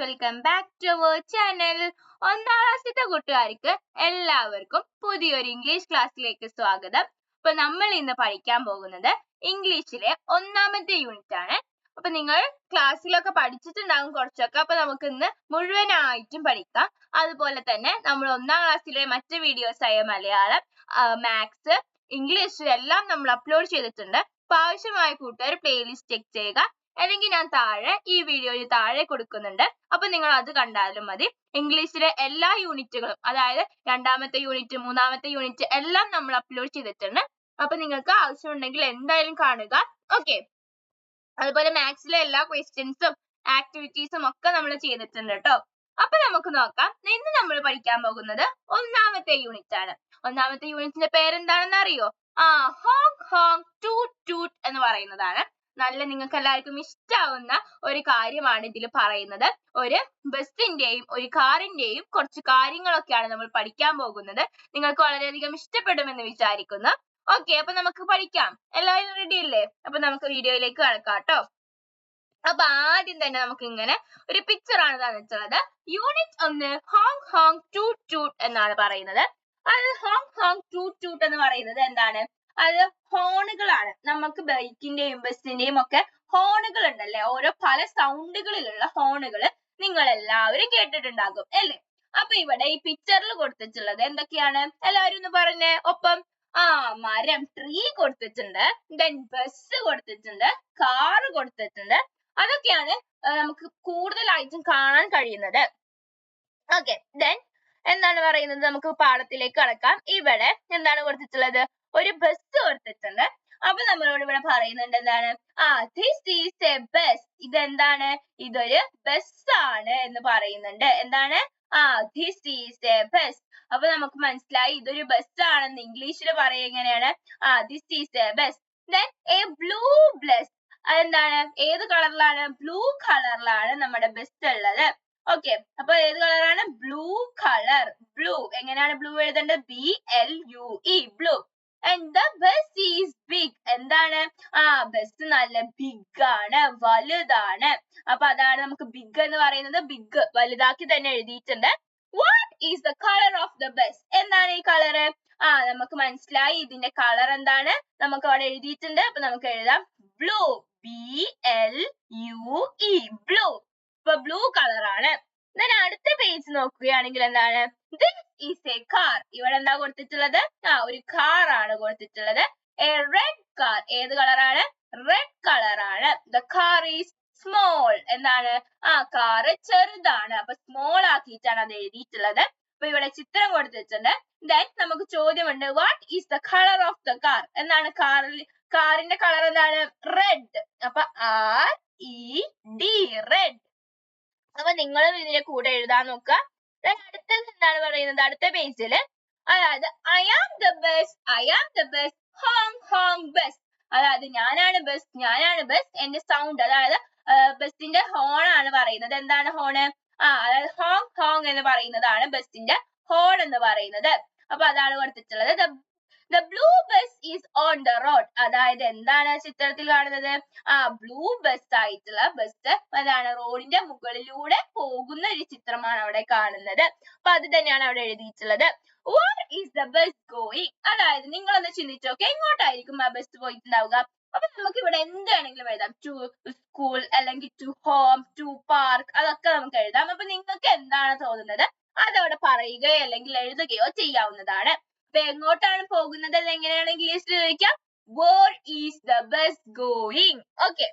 Welcome back to our channel ഒന്നാം ക്ലാസ്സിലത്തെ കൂട്ടുകാർക്ക് എല്ലാവർക്കും പുതിയൊരു ഇംഗ്ലീഷ് ക്ലാസ്സിലേക്ക് സ്വാഗതം. അപ്പൊ നമ്മൾ ഇന്ന് പഠിക്കാൻ പോകുന്നത് ഇംഗ്ലീഷിലെ ഒന്നാമത്തെ യൂണിറ്റ് ആണ്. അപ്പൊ നിങ്ങൾ ക്ലാസ്സിലൊക്കെ പഠിച്ചിട്ടുണ്ടാകും കുറച്ചൊക്കെ. അപ്പൊ നമുക്ക് ഇന്ന് മുഴുവനായിട്ടും പഠിക്കാം. അതുപോലെ തന്നെ നമ്മൾ ഒന്നാം ക്ലാസ്സിലെ മറ്റ് വീഡിയോസ് ആയ മലയാളം മാത്സ് ഇംഗ്ലീഷ് എല്ലാം നമ്മൾ അപ്ലോഡ് ചെയ്തിട്ടുണ്ട്. അപ്പൊ ആവശ്യമായ കൂട്ടുകാർ പ്ലേലിസ്റ്റ് ചെക്ക് ചെയ്യുക. അല്ലെങ്കിൽ ഞാൻ താഴെ ഈ വീഡിയോയിൽ താഴെ കൊടുക്കുന്നുണ്ട്. അപ്പൊ നിങ്ങൾ അത് കണ്ടാലും മതി. ഇംഗ്ലീഷിലെ എല്ലാ യൂണിറ്റുകളും അതായത് രണ്ടാമത്തെ യൂണിറ്റ് മൂന്നാമത്തെ യൂണിറ്റ് എല്ലാം നമ്മൾ അപ്ലോഡ് ചെയ്തിട്ടുണ്ട്. അപ്പൊ നിങ്ങൾക്ക് ആവശ്യമുണ്ടെങ്കിൽ എന്തായാലും കാണുക. ഓക്കെ അതുപോലെ മാത്സിലെ എല്ലാ ക്വസ്റ്റ്യൻസും ആക്ടിവിറ്റീസും ഒക്കെ നമ്മൾ ചെയ്തിട്ടുണ്ട് കേട്ടോ അപ്പൊ നമുക്ക് നോക്കാം. ഇന്ന് നമ്മൾ പഠിക്കാൻ പോകുന്നത് ഒന്നാമത്തെ യൂണിറ്റ് ആണ്. ഒന്നാമത്തെ യൂണിറ്റിന്റെ പേരെന്താണെന്ന് അറിയോ? ആ ഹോങ് ഹോങ് ടൂട്ട് ടൂട്ട് എന്ന് പറയുന്നതാണ്. നല്ല നിങ്ങൾക്ക് എല്ലാവർക്കും ഇഷ്ടാവുന്ന ഒരു കാര്യമാണ് ഇതിൽ പറയുന്നത്. ഒരു ബസ്സിന്റെയും ഒരു കാറിന്റെയും കുറച്ച് കാര്യങ്ങളൊക്കെയാണ് നമ്മൾ പഠിക്കാൻ പോകുന്നത്. നിങ്ങൾക്ക് വളരെയധികം ഇഷ്ടപ്പെടുമെന്ന് വിചാരിക്കുന്നു. ഓക്കെ അപ്പൊ നമുക്ക് പഠിക്കാം. എല്ലാവരും റെഡി അല്ലേ അപ്പൊ നമുക്ക് വീഡിയോയിലേക്ക് കടക്കാം കേട്ടോ അപ്പൊ ആദ്യം തന്നെ നമുക്ക് ഇങ്ങനെ ഒരു പിക്ചർ ആണ് തന്നിട്ടുള്ളത്. യൂണിറ്റ് ഒന്ന് ഹോങ് ഹോങ് ടൂട്ട് ടൂട്ട് എന്നാണ് പറയുന്നത്. അത് ഹോങ് ഹോങ് ടൂട്ട് ടൂട്ട് എന്ന് പറയുന്നത് എന്താണ്? അത് ഹോണുകളാണ് നമുക്ക് ബൈക്കിന്റെയും ബസ്സിന്റെയും ഒക്കെ ഹോണുകൾ ഉണ്ടല്ലേ? ഓരോ പല സൗണ്ടുകളിലുള്ള ഹോണുകൾ നിങ്ങൾ എല്ലാവരും കേട്ടിട്ടുണ്ടാകും അല്ലേ? അപ്പൊ ഇവിടെ ഈ പിക്ചറിൽ കൊടുത്തിട്ടുള്ളത് എന്തൊക്കെയാണ്? എല്ലാവരും ഒന്ന് പറഞ്ഞേ. ഒപ്പം ആ മരം ട്രീ കൊടുത്തിട്ടുണ്ട്. ദെൻ ബസ് കൊടുത്തിട്ടുണ്ട്. കാറ് കൊടുത്തിട്ടുണ്ട്. അതൊക്കെയാണ് നമുക്ക് കൂടുതലായിട്ടും കാണാൻ കഴിയുന്നത്. ഓക്കെ then എന്താണ് പറയുന്നത്? നമുക്ക് പാഠത്തിലേക്ക് കടക്കാം. ഇവിടെ എന്താണ് കൊടുത്തിട്ടുള്ളത്? ഒരു ബസ് കൊടുത്തിട്ടുണ്ട് അപ്പൊ നമ്മളോട് ഇവിടെ പറയുന്നുണ്ട് എന്താണ്? ആ ദിസ് ഈസ് എ ബസ് ഇതെന്താണ്? ഇതൊരു ബസ് ആണ് എന്ന് പറയുന്നുണ്ട്. എന്താണ്? ആ this is a bus. അപ്പൊ നമുക്ക് മനസ്സിലായി ഇതൊരു ബസ് ആണെന്ന് ഇംഗ്ലീഷിൽ പറയുക എങ്ങനെയാണ്? ആ this is a bus then a blue bus. അതെന്താണ്? ഏത് കളറിലാണ് ബ്ലൂ കളറിലാണ് നമ്മുടെ ബസ് ഉള്ളത്. ഓക്കെ അപ്പൊ ഏത് കളറാണ് ബ്ലൂ കളർ ബ്ലൂ എങ്ങനെയാണ് ബ്ലൂ എഴുതേണ്ടത്? B L U E blue and the bus is big എന്താണ്? ആ ബസ് നല്ല big ആണ് വലുതാണ്. അപ്പൊ അതാണ് നമുക്ക് ബിഗ് എന്ന് പറയുന്നത്. ബിഗ് വലുതാക്കി തന്നെ എഴുതിയിട്ടുണ്ട്. What is the colour of the bus എന്താണ് ഈ കളറ് ആ നമുക്ക് മനസ്സിലായി. ഇതിന്റെ കളർ എന്താണ്? നമുക്ക് അവിടെ എഴുതിയിട്ടുണ്ട്. അപ്പൊ നമുക്ക് എഴുതാം. Blue B L U E blue ഇപ്പൊ ബ്ലൂ കളർ ആണ്. Then അടുത്ത page നോക്കുകയാണെങ്കിൽ എന്താണ്? This is a car. ഇവിടെ എന്താ കൊടുത്തിട്ടുള്ളത്? ആ ഒരു car ആണ് കൊടുത്തിട്ടുള്ളത്. A red car. ഏത് color ആണ്? Red color ആണ്. The car is small. എന്താണ്? ആ car ചെറുതാണ്. അപ്പൊ small ആക്കിയിട്ടാണ് അത് എഴുതിയിട്ടുള്ളത്. അപ്പൊ ഇവിടെ ചിത്രം കൊടുത്തിട്ടുണ്ട്. ദെൻ നമുക്ക് ചോദ്യമുണ്ട്. What is the colour of the car എന്താണ് കാറിൽ കാറിന്റെ കളർ എന്താണ്? റെഡ് അപ്പൊ ആർ ഇ ഡി റെഡ് അപ്പൊ നിങ്ങളും ഇതിന്റെ കൂടെ എഴുതാൻ നോക്കുക. അടുത്തത് എന്താണ് പറയുന്നത്? അടുത്ത പേജിൽ അതായത് I am the best I am the best honk honk best അതായത് ഞാനാണ് ബെസ്റ്റ് ഞാനാണ് ബെസ്റ്റ് എന്റെ സൗണ്ട് അതായത് ബസ്സിന്റെ ഹോൺ ആണ് പറയുന്നത്. എന്താണ് ഹോണ് ആ അതായത് ഹോങ് ഹോങ് എന്ന് പറയുന്നതാണ് ബസ്സിന്റെ ഹോൺ എന്ന് പറയുന്നത്. അപ്പൊ അതാണ് കൊടുത്തിട്ടുള്ളത്. The the blue bus is on the road. അതായത് എന്താണ് ചിത്രത്തിൽ കാണുന്നത്? ആ ബ്ലൂ ബസ് ആയിട്ടുള്ള ബസ് അതാണ് റോഡിന്റെ മുകളിലൂടെ പോകുന്ന ഒരു ചിത്രമാണ് അവിടെ കാണുന്നത്. അപ്പൊ അത് തന്നെയാണ് അവിടെ എഴുതിയിട്ടുള്ളത്. Where is the bus going? അതായത് നിങ്ങൾ ഒന്ന് നിങ്ങളൊന്ന് ചിന്തിച്ചോക്കെ എങ്ങോട്ടായിരിക്കും ആ ബസ് പോയിട്ടുണ്ടാവുക? അപ്പൊ നമുക്ക് ഇവിടെ എന്ത് വേണമെങ്കിലും എഴുതാം. ടു സ്കൂൾ അല്ലെങ്കിൽ ടു ഹോം ടു പാർക്ക് അതൊക്കെ നമുക്ക് എഴുതാം. അപ്പൊ നിങ്ങൾക്ക് എന്താണ് തോന്നുന്നത്? അതവിടെ പറയുകയോ അല്ലെങ്കിൽ എഴുതുകയോ ചെയ്യാവുന്നതാണ്. അപ്പൊ എങ്ങോട്ടാണ് പോകുന്നത്? എന്ന് എങ്ങനെയാണ് ഇംഗ്ലീഷിൽ ചോദിക്കാം. Where is the bus going? Going okay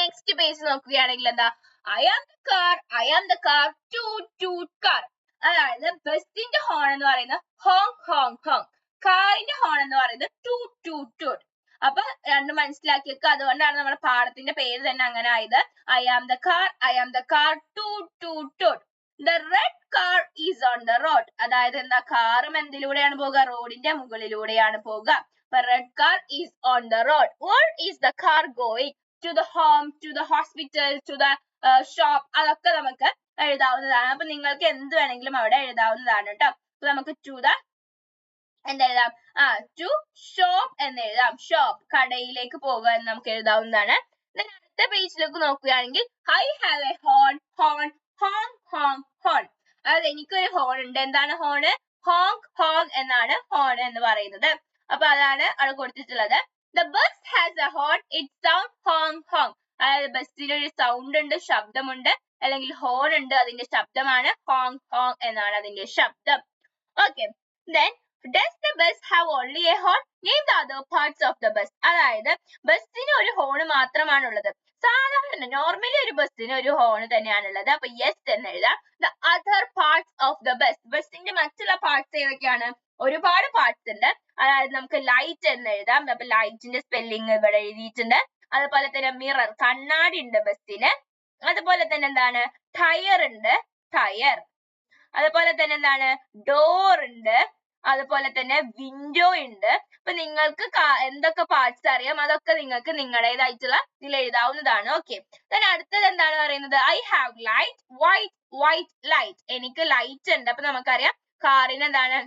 next page നോക്കുകയാണെങ്കിൽ എന്താ? I am the car I am the car toot toot car. അതായത് ബസിന്റെ ഹോൺ എന്ന് പറയുന്നത് ഹോങ് ഹോങ് ഹോങ് കാറിന്റെ ഹോൺ എന്ന് പറയുന്നത് ടു ടു ടു അപ്പൊ രണ്ട് മനസ്സിലാക്കി വെക്കുക അതുകൊണ്ടാണ് നമ്മുടെ പാഠത്തിന്റെ പേര് തന്നെ അങ്ങനെ ആയത്. I am the car I am the car to to to the red car is on the road അതായത് എന്താ? കാറും എന്തിലൂടെയാണ് പോവുക? റോഡിന്റെ മുകളിലൂടെയാണ് പോകുക അപ്പൊ red car is on the road where is the car going to the home to the hospital to the shop അതൊക്കെ നമുക്ക് എഴുതാവുന്നതാണ്. അപ്പൊ നിങ്ങൾക്ക് എന്ത് വേണമെങ്കിലും അവിടെ എഴുതാവുന്നതാണ് കേട്ടോ. അപ്പൊ നമുക്ക് ടു ദ എന്തെഴുതാം? ആ ടു ഷോപ്പ് എന്ന് എഴുതാം ഷോപ്പ് കടയിലേക്ക് പോകുക എന്ന് നമുക്ക് എഴുതാവുന്നതാണ്. അടുത്ത പേജിലേക്ക് നോക്കുകയാണെങ്കിൽ I have a horn horn honk honk horn അതായത് എനിക്കൊരു ഹോൺ ഉണ്ട്. എന്താണ് ഹോണ് ഹോങ് ഹോങ് എന്നാണ് ഹോൺ എന്ന് പറയുന്നത്. അപ്പൊ അതാണ് അവിടെ കൊടുത്തിട്ടുള്ളത്. The bus has a horn it sound honk honk അതായത് ബസ്സിന് ഒരു സൗണ്ട് ഉണ്ട് ശബ്ദമുണ്ട്. അല്ലെങ്കിൽ ഹോൺ ഉണ്ട് അതിന്റെ ശബ്ദമാണ് ഹോങ് ഹോങ് എന്നാണ് അതിന്റെ ശബ്ദം. Okay then does the bus have only a horn name the other parts of the bus അതായത് ബസ്സിന് ഒരു ഹോൺ മാത്രമാണുള്ളത്. നോർമലി ഒരു ബസ്സിന് ഒരു ഹോൺ തന്നെയാണുള്ളത്. അപ്പൊ യെസ് എന്ന് എഴുതാം. The other parts of the bus. ബസ്സിന്റെ മറ്റുള്ള പാർട്സ് ഏതൊക്കെയാണ്? ഒരുപാട് പാർട്സ് ഉണ്ട്. അതായത് നമുക്ക് ലൈറ്റ് എന്ന് എഴുതാം. അപ്പൊ ലൈറ്റിന്റെ സ്പെല്ലിംഗ് ഇവിടെ എഴുതിയിട്ടുണ്ട്. അതുപോലെ തന്നെ മിറർ കണ്ണാടി ഉണ്ട് ബസ്സിന് അതുപോലെ തന്നെ എന്താണ്? ടയർ ഉണ്ട്. ടയർ അതുപോലെ തന്നെ എന്താണ്? ഡോർ ഉണ്ട്. അതുപോലെ തന്നെ വിൻഡോ ഉണ്ട്. അപ്പൊ നിങ്ങൾക്ക് എന്തൊക്കെ പാർട്സ് അറിയാം? അതൊക്കെ നിങ്ങൾക്ക് നിങ്ങളുടേതായിട്ടുള്ള ഇതിൽ എഴുതാവുന്നതാണ്. ഓക്കെ then അടുത്തത് എന്താണ് പറയുന്നത്? I have light white white light എനിക്ക് ലൈറ്റ് ഉണ്ട്. അപ്പൊ നമുക്കറിയാം കാറിന് എന്താണ്?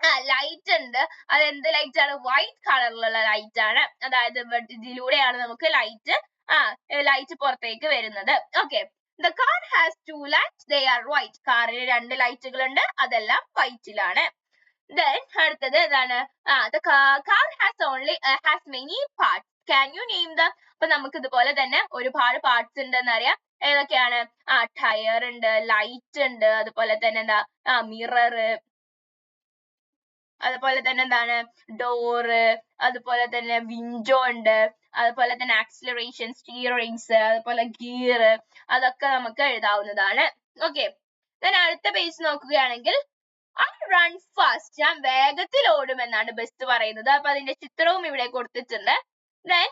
ആ ലൈറ്റ് ഉണ്ട്. അത് എന്ത് ലൈറ്റ് ആണ്? വൈറ്റ് കളറിലുള്ള ലൈറ്റ് ആണ്. അതായത് ഇതിലൂടെയാണ് നമുക്ക് ലൈറ്റ് ആ ലൈറ്റ് പുറത്തേക്ക് വരുന്നത്. Okay the car has two lights they are white കാറിന് രണ്ട് ലൈറ്റുകൾ ഉണ്ട് അതെല്ലാം വൈറ്റിലാണ് then അടുത്തത് എന്താണ് ആ the car has only has many parts can you name the അപ്പൊ നമുക്ക് ഇതുപോലെ തന്നെ ഒരുപാട് പാർട്സ് ഉണ്ടെന്ന് അറിയാം. ഏതൊക്കെയാണ്? ആ ടയർ ഉണ്ട് ലൈറ്റ് ഉണ്ട് അതുപോലെ തന്നെ എന്താ ആ മിറർ അതുപോലെ തന്നെ എന്താണ് ഡോറ് അതുപോലെ തന്നെ വിൻഡോ ഉണ്ട് അതുപോലെ തന്നെ ആക്സിലറേഷൻ സ്റ്റിയറിങ്സ് അതുപോലെ ഗിയർ അതൊക്കെ നമുക്ക് എഴുതാവുന്നതാണ്. ഓക്കെ then അടുത്ത പേജ് നോക്കുകയാണെങ്കിൽ ഐ റൺ ഫാസ്റ്റ് ഞാൻ വേഗത്തിൽ ഓടുമെന്നാണ് ബസ് പറയുന്നത്. അപ്പൊ അതിന്റെ ചിത്രവും ഇവിടെ കൊടുത്തിട്ടുണ്ട്. Then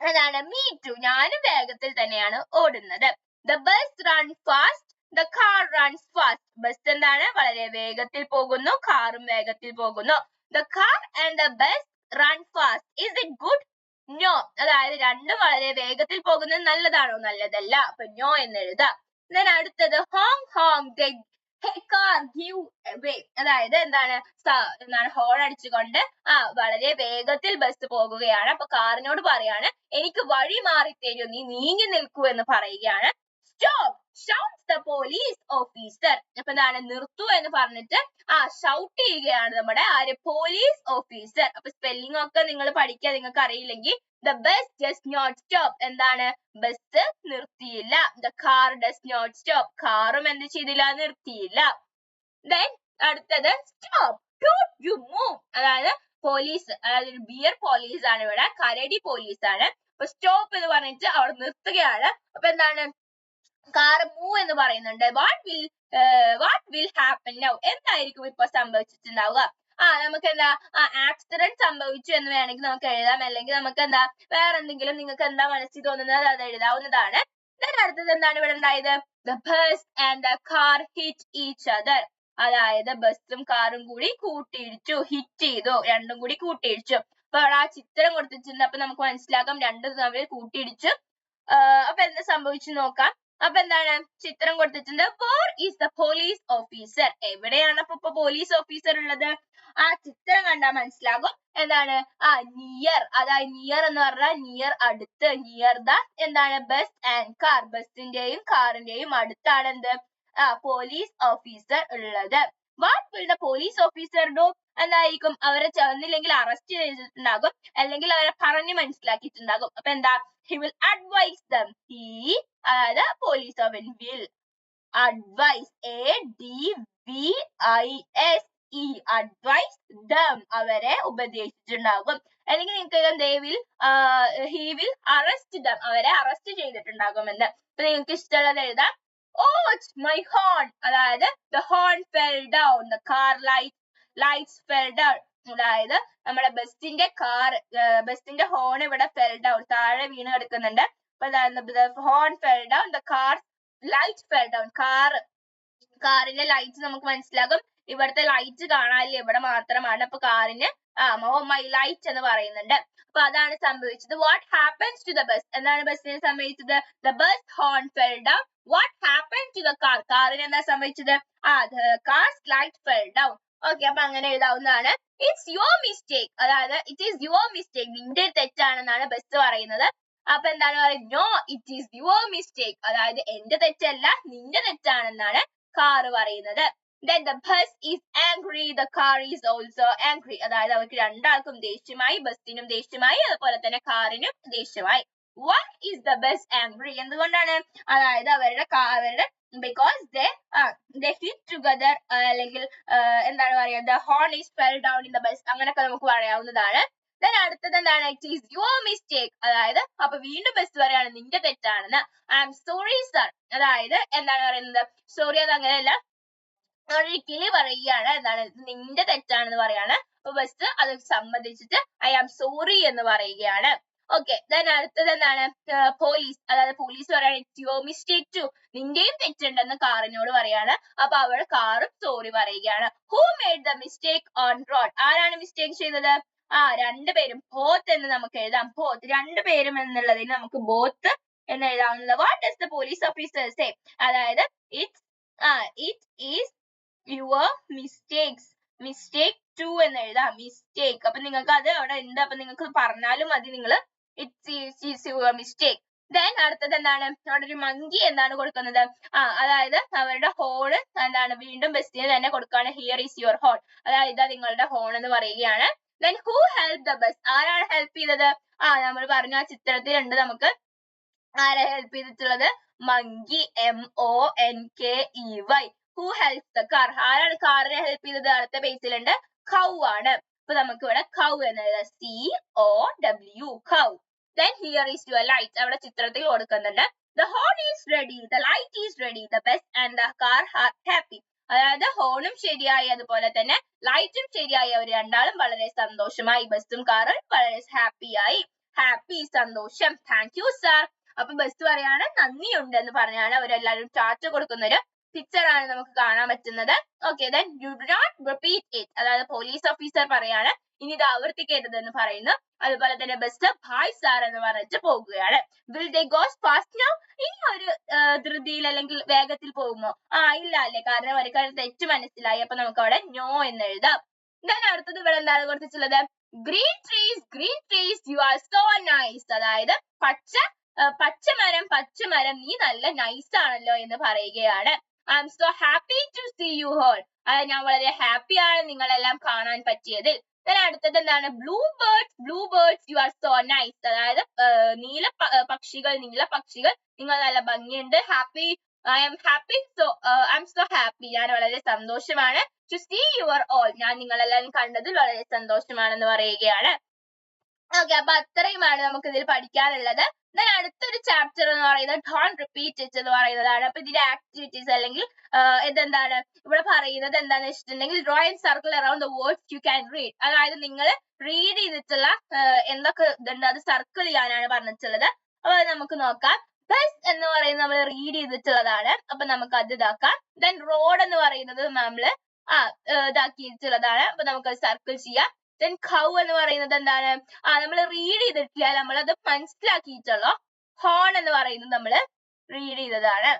അതാണ് മീ ടു ഞാനും വേഗത്തിൽ തന്നെയാണ് ഓടുന്നത്. The bus run fast the car runs fast bus എന്താണ്? വളരെ വേഗത്തിൽ പോകുന്നു. കാറും വേഗത്തിൽ പോകുന്നു. The car and the bus run fast is it good no അതായത് രണ്ടും വളരെ വേഗത്തിൽ പോകുന്നത് നല്ലതാണോ? നല്ലതല്ല. അപ്പൊ നോ എന്ന് എഴുതാം. Then അടുത്തത് ഹോങ് ഹോങ് കാർ വേ അതായത് എന്താണ് എന്താണ് ഹോൺ അടിച്ചുകൊണ്ട് ആ വളരെ വേഗത്തിൽ ബസ് പോകുകയാണ്. അപ്പൊ കാറിനോട് പറയാണ് എനിക്ക് വഴി മാറി തരൂ നീ നീങ്ങി നിൽക്കൂ എന്ന് പറയുകയാണ്. ദ പോലീസ് ഓഫീസർ അപ്പൊ എന്താണ് നിർത്തു എന്ന് പറഞ്ഞിട്ട് ആ ഷൗട്ട് ചെയ്യുകയാണ് നമ്മുടെ ആര് പോലീസ് ഓഫീസർ അപ്പൊ സ്പെല്ലിംഗ് ഒക്കെ നിങ്ങൾ പഠിക്കുക നിങ്ങൾക്ക് അറിയില്ലെങ്കിൽ the bus just not stop എന്താണ്? ബസ് നിർത്തിയില്ല. The car does not stop കാറും എന്ത് ചെയ്തില്ല? നിർത്തിയില്ല. ദെൻ അടുത്തത് സ്റ്റോപ്പ് യു മൂവ് അതായത് പോലീസ് അതായത് ഒരു ബിയർ പോലീസ് ആണ് ഇവിടെ. കരടി പോലീസ് ആണ്. അപ്പൊ സ്റ്റോപ്പ് എന്ന് പറഞ്ഞിട്ട് അവിടെ നിർത്തുകയാണ്. അപ്പൊ എന്താണ്? കാർ മൂവ് എന്ന് പറയുന്നുണ്ട്. What will what will happen now എന്തായിരിക്കും ഇപ്പൊ സംഭവിച്ചിട്ടുണ്ടാവുക? ആ നമുക്ക് എന്താ ആക്സിഡന്റ് സംഭവിച്ചു എന്ന് വേണമെങ്കിൽ നമുക്ക് എഴുതാം. അല്ലെങ്കിൽ നമുക്ക് എന്താ വേറെ എന്തെങ്കിലും നിങ്ങൾക്ക് എന്താ മനസ്സിൽ തോന്നുന്നത് അത് എഴുതാവുന്നതാണ്. അടുത്തത് എന്താണ് ഇവിടെ ഉണ്ടായത്? The bus and the car hit each other. അതായത് ബസ്സും കാറും കൂടി കൂട്ടിയിടിച്ചു ഹിറ്റ് ചെയ്തു. രണ്ടും കൂടി കൂട്ടിയിടിച്ചു. അപ്പൊ അവിടെ ആ ചിത്രം കൊടുത്തിട്ടുണ്ട്. അപ്പൊ നമുക്ക് മനസ്സിലാക്കാം. രണ്ടും തമ്മിൽ കൂട്ടിയിടിച്ചു. അപ്പൊ എന്താ സംഭവിച്ചു നോക്കാം. അപ്പൊ എന്താണ്? ചിത്രം കൊടുത്തിട്ടുണ്ട്. For is the police officer എവിടെയാണ് അപ്പൊ ഇപ്പൊ പോലീസ് ഓഫീസർ ഉള്ളത്? ആ ചിത്രം കണ്ടാൽ മനസ്സിലാകും. എന്താണ്? ആ നിയർ അതായത് നിയർ എന്ന് പറഞ്ഞാൽ നിയർ അടുത്ത്. നിയർ ദ എന്താണ്? ബസ് ആൻഡ് കാർ ബസിന്റെയും കാറിന്റെയും അടുത്താണ് എന്ത്? ആ പോലീസ് ഓഫീസർ ഉള്ളത്. What will the police officer do എന്തായിരിക്കും? അവരെ ചെന്നില്ലെങ്കിൽ അറസ്റ്റ് ചെയ്തിട്ടുണ്ടാകും. അല്ലെങ്കിൽ അവരെ പറഞ്ഞ് മനസ്സിലാക്കിയിട്ടുണ്ടാകും. അപ്പൊ എന്താ? He will advise them he അതായത് police of will advise A D V I S E advise them അവരെ ഉപദേശിച്ചിട്ടുണ്ടാകും. അല്ലെങ്കിൽ നിങ്ങൾക്ക് ദേവിൽ ഹി വിൽ അറസ്റ്റ് ദം അവരെ അറസ്റ്റ് ചെയ്തിട്ടുണ്ടാകും ചെയ്തിട്ടുണ്ടാകുമെന്ന്. അപ്പൊ നിങ്ങൾക്ക് ഇഷ്ടമുള്ളത് എഴുതാം. Ouch my horn. അതായത് the horn fell down The car light lights fell down. അതായത് നമ്മുടെ ബസ്സിന്റെ കാർ ബസ്സിന്റെ ഹോൺ ഇവിടെ ഫെൽ ഡൗൺ താഴെ വീണ് കിടക്കുന്നുണ്ട്. അപ്പൊ horn fell down the car light fell down car കാറിന്റെ ലൈറ്റ് നമുക്ക് മനസ്സിലാകും. ഇവിടുത്തെ ലൈറ്റ് കാണാനില്ല ഇവിടെ മാത്രമാണ്. അപ്പൊ കാറിന് ആ ഓ മൈ ലൈറ്റ് എന്ന് പറയുന്നുണ്ട്. അപ്പൊ അതാണ് സംഭവിച്ചത്. What happens to the bus എന്താണ് ബസ്സിന് സംഭവിച്ചത്? The bus horn fell down what happen to the car കാറിന് എന്താ സംഭവിച്ചത്? ആ car's light fell down okay അപ്പൊ അങ്ങനെ എഴുതാവുന്നതാണ്. ഇറ്റ്സ് യുവർ മിസ്റ്റേക്ക് അതായത് ഇറ്റ് ഈസ് യുവർ മിസ്റ്റേക്ക് നിന്റെ തെറ്റാണെന്നാണ് ബസ് പറയുന്നത്. അപ്പൊ എന്താണ് പറയുന്നത് no it is your mistake അതായത് എന്റെ തെറ്റല്ല നിന്റെ തെറ്റാണെന്നാണ് കാർ പറയുന്നത്. Then the bus is angry. The car is also angry. അതായത് അവർക്ക് രണ്ടാൾക്കും ദേഷ്യമായി ബസ്സിനും ദേഷ്യമായി അതുപോലെ തന്നെ കാറിനും ദേഷ്യമായി. Why is the bus angry? എന്തുകൊണ്ടാണ്? അതായത് അവരുടെ അവരുടെ because they hit together uh, അല്ലെങ്കിൽ എന്താണ് പറയുക? The horn is fell down in the bus അങ്ങനെയൊക്കെ നമുക്ക് പറയാവുന്നതാണ്. Then അടുത്തത് എന്താണ്? It is your mistake. അതായത് അപ്പൊ വീണ്ടും ബെസ്റ്റ് പറയാണ് നിന്റെ തെറ്റാണെന്ന്. ഐ ആം സോറി സർ അതായത് എന്താണ് പറയുന്നത്? സോറി അത് അങ്ങനെയല്ല. ഒരു കിളി പറയുകയാണ്. എന്താണ്? നിന്റെ തെറ്റാണെന്ന് പറയാണ്. അപ്പൊ ബസ് അത് സമ്മതിച്ചിട്ട് ഐ ആം സോറി എന്ന് പറയുകയാണ്. ഓക്കെ then അടുത്തത് എന്താണ്? പോലീസ് അതായത് പോലീസ് പറയാണ് ഇറ്റ്സ് യുവർ മിസ്റ്റേക്ക് ടു നിന്റെയും തെറ്റുണ്ടെന്ന് കാറിനോട് പറയാണ്. അപ്പൊ അവൾ കാറും സോറി പറയുകയാണ്. Who made the mistake on road ആരാണ് മിസ്റ്റേക്ക് ചെയ്തത്? ആ രണ്ടുപേരും ബോത്ത് എന്ന് നമുക്ക് എഴുതാം. ബോത്ത് രണ്ടുപേരും എന്നുള്ളതിന് നമുക്ക് ബോത്ത് എന്ന് എഴുതാവുന്നത് what is the police officers say അതായത് it's ah it is your mistakes mistake too എന്ന് എഴുതാം. മിസ്റ്റേക്ക് അപ്പൊ നിങ്ങൾക്ക് അത് അവിടെ ഉണ്ട്. അപ്പൊ നിങ്ങൾക്ക് പറഞ്ഞാലും മതി നിങ്ങൾ it's is your mistake then അടുത്തത് എന്താണ്? അവിടെ ഒരു മങ്കി എന്താണ് കൊടുക്കുന്നത്? ആ അതായത് അവരുടെ ഹോൾ എന്താണ്? വീണ്ടും ബസ്സിന് തന്നെ കൊടുക്കുകയാണ്. ഹിയർ ഈസ് യുവർ ഹോൺ അതായത് നിങ്ങളുടെ ഹോൺ എന്ന് പറയുകയാണ്. Then who help the bus ആരാണ് ഹെൽപ്പ് ചെയ്തത്? ആ നമ്മൾ പറഞ്ഞ ആ ചിത്രത്തിലുണ്ട് നമുക്ക് ആരാ ഹെൽപ്പ് ചെയ്തിട്ടുള്ളത്? Monkey M O N K E Y who help the car ആരാണ് കാറിനെ ഹെൽപ്പ് ചെയ്തത്? അടുത്ത പേജിലുണ്ട് കൗ ആണ്. അപ്പൊ നമുക്ക് ഇവിടെ കൗ എന്ന് എഴുതാം. C O W cow then here is your light അവിടെ ചിത്രത്തിൽ കൊടുക്കുന്നുണ്ട്. The horn is ready. The light is ready. The best and the car are happy അതായത് ഹോണും ശരിയായി അതുപോലെ തന്നെ ലൈറ്റും ശരിയായി. അവർ രണ്ടാളും വളരെ സന്തോഷമായി. ബസ്സും കാറും വളരെ ഹാപ്പിയായി ഹാപ്പി സന്തോഷം. താങ്ക് യു സാർ അപ്പൊ ബസ് പറയാണ് നന്ദിയുണ്ട് എന്ന് പറഞ്ഞാണ് അവരെല്ലാരും ടാറ്റ കൊടുക്കുന്ന ഒരു പിക്ചർ ആണ് നമുക്ക് കാണാൻ പറ്റുന്നത്. Then you do not repeat it അതായത് പോലീസ് ഓഫീസർ പറയാണ് ഇനി ഇത് ആവർത്തിക്കരുത് എന്ന് പറയുന്നു. അതുപോലെ തന്നെ ബസ് ഭായ് സാർ എന്ന് പറഞ്ഞിട്ട് പോകുകയാണ്. Will they goes fast now ഇനി ഒരു ധൃതിയിൽ അല്ലെങ്കിൽ വേഗത്തിൽ പോകുമോ? ആ ഇല്ല അല്ലേ. കാരണം അവർക്ക് തെറ്റ് മനസ്സിലായി. അപ്പൊ നമുക്ക് അവിടെ നോ എന്ന് എഴുതാം. ദെൻ അടുത്തത് ഇവിടെ എന്താണ് കൊടുത്തിട്ടുള്ളത്? Green trees green trees you are so nice അതായത് പച്ച പച്ചമരം പച്ചമരം നീ നല്ല നൈസ് ആണല്ലോ എന്ന് പറയുകയാണ്. I'm so happy to see you whole ഞാൻ വളരെ ഹാപ്പിയാണ് നിങ്ങളെല്ലാം കാണാൻ പറ്റിയതിൽ. then അടുത്തത് എന്താണ്? Blue birds blue birds you are so nice അതായത് നീല പക്ഷികൾ നീല പക്ഷികൾ നിങ്ങൾ നല്ല ഭംഗിയുണ്ട്. Happy I'm happy so I'm so happy ഞാൻ വളരെ സന്തോഷമാണ് ടു സീ യുവർ ഓൾ ഞാൻ നിങ്ങളെല്ലാം കണ്ടതിൽ വളരെ സന്തോഷമാണെന്ന് പറയുകയാണ്. ഓക്കെ അപ്പൊ അത്രയുമാണ് നമുക്ക് ഇതിൽ പഠിക്കാനുള്ളത്. Then അടുത്തൊരു ചാപ്റ്റർ എന്ന് പറയുന്നത് ഡോൺ റിപ്പീറ്റ് ഇറ്റ് എന്ന് പറയുന്നതാണ്. അപ്പൊ ഇതിന്റെ ആക്ടിവിറ്റീസ് അല്ലെങ്കിൽ ഇതെന്താണ്? ഇവിടെ പറയുന്നത് എന്താന്ന് വെച്ചിട്ടുണ്ടെങ്കിൽ draw and circle around the words you can read അതായത് നിങ്ങൾ റീഡ് ചെയ്തിട്ടുള്ള എന്തൊക്കെ ഇതുണ്ട് അത് സർക്കിൾ ചെയ്യാനാണ് പറഞ്ഞിട്ടുള്ളത്. അപ്പൊ അത് നമുക്ക് നോക്കാം. ബസ് എന്ന് പറയുന്നത് നമ്മൾ റീഡ് ചെയ്തിട്ടുള്ളതാണ്. അപ്പൊ നമുക്ക് അത് ഇതാക്കാം. ദെൻ റോഡ് എന്ന് പറയുന്നത് നമ്മൾ ആ ഇതാക്കിയിട്ടുള്ളതാണ്. അപ്പൊ നമുക്ക് സർക്കിൾ ചെയ്യാം. ദെൻ cow എന്ന് പറയുന്നത് എന്താണ്? ആ നമ്മൾ read ചെയ്തിട്ടില്ല. നമ്മൾ അത് മനസ്സിലാക്കിയിട്ടുള്ളൂ ഹോൺ എന്ന് പറയുന്നത് നമ്മൾ read ചെയ്തതാണ്.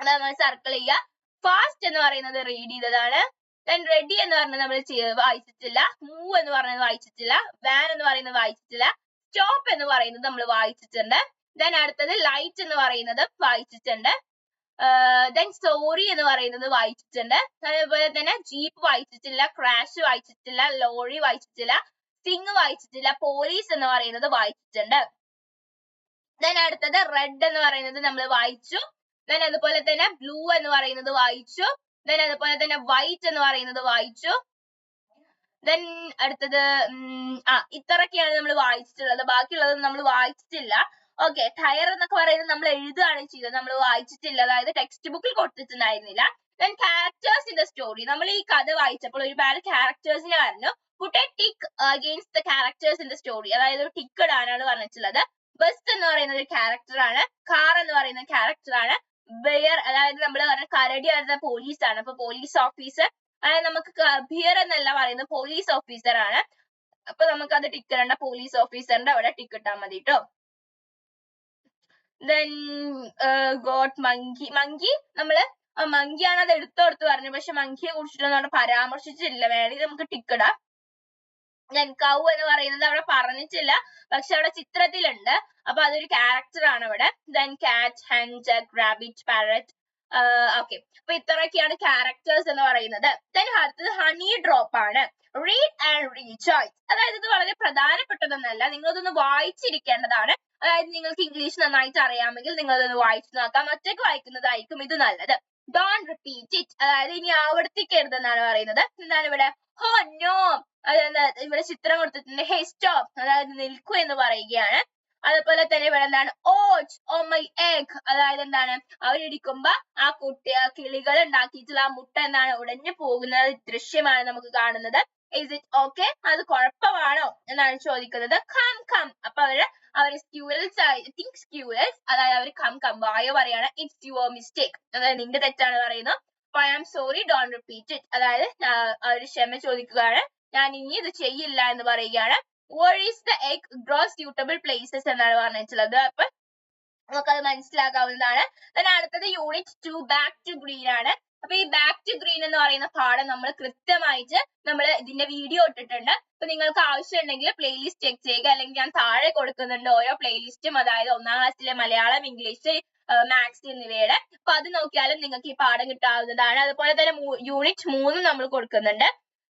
അത് നമ്മൾ സർക്കിൾ ചെയ്യുക. ഫാസ്റ്റ് എന്ന് പറയുന്നത് റീഡ് ചെയ്തതാണ്. Then റെഡി എന്ന് പറയുന്നത് നമ്മൾ വായിച്ചിട്ടില്ല. മൂവ് എന്ന് പറയുന്നത് വായിച്ചിട്ടില്ല. വാൻ എന്ന് പറയുന്നത് വായിച്ചിട്ടില്ല. സ്റ്റോപ്പ് എന്ന് പറയുന്നത് നമ്മൾ വായിച്ചിട്ടുണ്ട്. Then അടുത്തത് ലൈറ്റ് എന്ന് പറയുന്നത് വായിച്ചിട്ടുണ്ട്. ദെൻ സ്റ്റോറി എന്ന് പറയുന്നത് വായിച്ചിട്ടുണ്ട്. അതേപോലെ തന്നെ ജീപ്പ് വായിച്ചിട്ടില്ല ക്രാഷ് വായിച്ചിട്ടില്ല ലോറി വായിച്ചിട്ടില്ല സിംഗ് വായിച്ചിട്ടില്ല പോലീസ് എന്ന് പറയുന്നത് വായിച്ചിട്ടുണ്ട്. ദെൻ അടുത്തത് റെഡ് എന്ന് പറയുന്നത് നമ്മൾ വായിച്ചു. ദെൻ അതുപോലെ തന്നെ ബ്ലൂ എന്ന് പറയുന്നത് വായിച്ചു. ദെൻ അതുപോലെ തന്നെ വൈറ്റ് എന്ന് പറയുന്നത് വായിച്ചു. ദെൻ അടുത്തത് ആ ഇത്രയൊക്കെയാണ് നമ്മൾ വായിച്ചിട്ടുള്ളത്. ബാക്കിയുള്ളത് നമ്മൾ വായിച്ചിട്ടില്ല. ഓക്കെ ടയർ എന്നൊക്കെ പറയുന്നത് നമ്മൾ എഴുതുകയാണ് ചെയ്തത്. നമ്മൾ വായിച്ചിട്ടില്ല. അതായത് ടെക്സ്റ്റ് ബുക്കിൽ കൊടുത്തിട്ടുണ്ടായിരുന്നില്ല. Then characters in the story നമ്മൾ ഈ കഥ വായിച്ചപ്പോൾ ഒരുപാട് ക്യാരക്ടേഴ്സിനെ പറഞ്ഞു. Put a tick against the characters in the story അതായത് ഒരു ഇടാനാണ് പറഞ്ഞിട്ടുള്ളത്. ബസ് എന്ന് പറയുന്ന ഒരു ക്യാരക്ടർ ആണ്. കാർ എന്ന് പറയുന്ന ക്യാരക്ടർ ആണ്. ബെയർ അതായത് നമ്മൾ പറഞ്ഞ കരടി പറയുന്ന പോലീസ് ആണ്. അപ്പൊ പോലീസ് ഓഫീസർ അതായത് നമുക്ക് ബിയർ എന്നല്ല പറയുന്നത് പോലീസ് ഓഫീസർ ആണ്. അപ്പൊ നമുക്ക് അത് ടിക്ക് ഇടണ്ട പോലീസ് ഓഫീസറിന്റെ അവിടെ ടിക്ക് ഇട്ടാൽ മതി കേട്ടോ ദെൻ got monkey. Monkey? നമ്മൾ മങ്കി ആണ് അത് എടുത്തോ എടുത്ത് പറഞ്ഞു. പക്ഷെ മങ്കിയെ കുറിച്ചിട്ടൊന്നും അവിടെ പരാമർശിച്ചില്ല വേണമെങ്കിൽ നമുക്ക് ടിക്ക് ഇടാം. then cow എന്ന് പറയുന്നത് അവിടെ പറഞ്ഞിട്ടില്ല. പക്ഷെ അവിടെ ചിത്രത്തിലുണ്ട്. അപ്പൊ അതൊരു character ആണ് അവിടെ. then cat duck rabbit parrot okay അപ്പൊ ഇത്രയൊക്കെയാണ് ക്യാരക്ടേഴ്സ് എന്ന് പറയുന്നത്. അടുത്തത് ഹണി ഡ്രോപ്പ് ആണ്. Read and rejoice. അതായത് ഇത് വളരെ പ്രധാനപ്പെട്ടതൊന്നല്ല. നിങ്ങൾ ഇതൊന്ന് വായിച്ചിരിക്കേണ്ടതാണ്. അതായത് നിങ്ങൾക്ക് ഇംഗ്ലീഷ് നന്നായിട്ട് അറിയാമെങ്കിൽ നിങ്ങൾ ഇതൊന്ന് വായിച്ചു നോക്കാം. ഒറ്റയ്ക്ക് വായിക്കുന്നതായിരിക്കും ഇത് നല്ലത്. Don't റിപ്പീറ്റ് ഇറ്റ് അതായത് ഇനി ആവർത്തിക്കരുത് എന്നാണ് പറയുന്നത്. എന്താണ് ഇവിടെ? ഹോ നോ അതായത് ഇവിടെ ചിത്രം കൊടുത്തിട്ടുണ്ട്. ഹേ സ്റ്റോപ്പ് അതായത് നിൽക്കൂ എന്ന് പറയുകയാണ്. അതുപോലെ തന്നെ ഇവിടെ എന്താണ്? Ouch oh my egg. അതായത് എന്താണ്? അവരിടിക്കുമ്പോ ആ കുട്ടി കിളികൾ ഉണ്ടാക്കിയിട്ടുള്ള ആ മുട്ട എന്താണ്? ഉടഞ്ഞു പോകുന്ന ദൃശ്യമാണ് നമുക്ക് കാണുന്നത്. Is it okay? അത് കുഴപ്പമാണോ എന്നാണ് ചോദിക്കുന്നത്. come come അപ്പൊ അവർ അവർ സ്ക്യൂരൽസ് ഐ തിങ്ക് സ്ക്യൂരൽസ് അതായത് അവർ കം കം. വായോ പറയാണ് ഇറ്റ്സ് യുവർ മിസ്റ്റേക്ക് അതായത് നിന്റെ തെറ്റാണ് പറയുന്നത് അപ്പൊ I am sorry don't repeat it അതായത് അവർ ക്ഷമ ചോദിക്കുകയാണ്. ഞാൻ ഇനി ഇത് ചെയ്യില്ല എന്ന് പറയുകയാണ്. Where is the egg grow suitable places എന്നാണ് പറഞ്ഞിട്ടുള്ളത്. അപ്പൊ നമുക്കത് മനസ്സിലാക്കാവുന്നതാണ്. then അടുത്തത് unit two back to green ആണ്. അപ്പൊ ഈ ബാക്ക് ടു ഗ്രീൻ എന്ന് പറയുന്ന പാഠം നമ്മൾ കൃത്യമായിട്ട് നമ്മൾ ഇതിന്റെ വീഡിയോ ഇട്ടിട്ടുണ്ട്. അപ്പൊ നിങ്ങൾക്ക് ആവശ്യമുണ്ടെങ്കിൽ പ്ലേലിസ്റ്റ് ചെക്ക് ചെയ്യുക. അല്ലെങ്കിൽ ഞാൻ താഴെ കൊടുക്കുന്നുണ്ട് ഓരോ പ്ലേലിസ്റ്റും അതായത് ഒന്നാം ക്ലാസ്സിലെ മലയാളം ഇംഗ്ലീഷ് മാത്സ് എന്നിവയുടെ. അപ്പൊ അത് നോക്കിയാലും നിങ്ങൾക്ക് ഈ പാഠം കിട്ടാവുന്നതാണ്. അതുപോലെ തന്നെ യൂണിറ്റ് മൂന്നും നമ്മൾ കൊടുക്കുന്നുണ്ട്.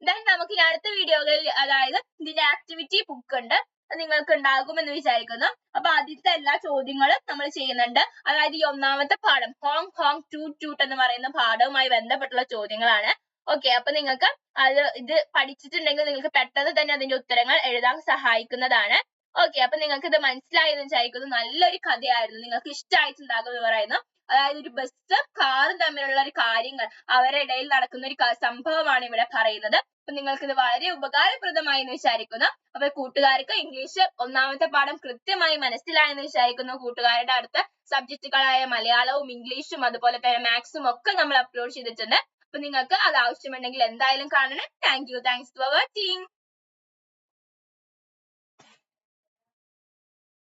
Then നമുക്ക് ഇനി അടുത്ത വീഡിയോകളിൽ അതായത് ഇതിന്റെ ആക്ടിവിറ്റി ബുക്ക് ഉണ്ട്. നിങ്ങൾക്ക് ഉണ്ടാകുമെന്ന് വിചാരിക്കുന്നു. അപ്പൊ ആദ്യത്തെ എല്ലാ ചോദ്യങ്ങളും നമ്മൾ ചെയ്യുന്നുണ്ട്. അതായത് ഈ ഒന്നാമത്തെ പാഠം ഹോങ് ഹോങ് ടൂട്ട് ടൂട്ട് എന്ന് പറയുന്ന പാഠവുമായി ബന്ധപ്പെട്ടുള്ള ചോദ്യങ്ങളാണ്. ഓക്കെ അപ്പൊ നിങ്ങൾക്ക് അത് ഇത് പഠിച്ചിട്ടുണ്ടെങ്കിൽ നിങ്ങൾക്ക് പെട്ടെന്ന് തന്നെ അതിന്റെ ഉത്തരങ്ങൾ എഴുതാൻ സഹായിക്കുന്നതാണ്. ഓക്കെ അപ്പൊ നിങ്ങൾക്ക് ഇത് മനസ്സിലായെന്ന് വിചാരിക്കുന്നു. നല്ലൊരു കഥയായിരുന്നു. നിങ്ങൾക്ക് ഇഷ്ടമായിട്ടുണ്ടാകും എന്ന് പറയുന്നു. അതായത് ഒരു ബസ് കാറും തമ്മിലുള്ള ഒരു കാര്യങ്ങൾ അവരുടെ ഇടയിൽ നടക്കുന്ന ഒരു സംഭവമാണ് ഇവിടെ പറയുന്നത്. അപ്പൊ നിങ്ങൾക്ക് ഇത് വളരെ ഉപകാരപ്രദമായി എന്ന് വിചാരിക്കുന്നു. അപ്പൊ കൂട്ടുകാർക്ക് ഇംഗ്ലീഷ് ഒന്നാമത്തെ പാഠം കൃത്യമായി മനസ്സിലായെന്ന് വിചാരിക്കുന്നു കൂട്ടുകാരുടെ അടുത്ത. സബ്ജക്റ്റുകളായ മലയാളവും ഇംഗ്ലീഷും അതുപോലെ തന്നെ മാത്സും ഒക്കെ നമ്മൾ അപ്ലോഡ് ചെയ്തിട്ടുണ്ട്. അപ്പൊ നിങ്ങൾക്ക് അത് ആവശ്യമുണ്ടെങ്കിൽ എന്തായാലും കാണണം. Thank you thanks for watching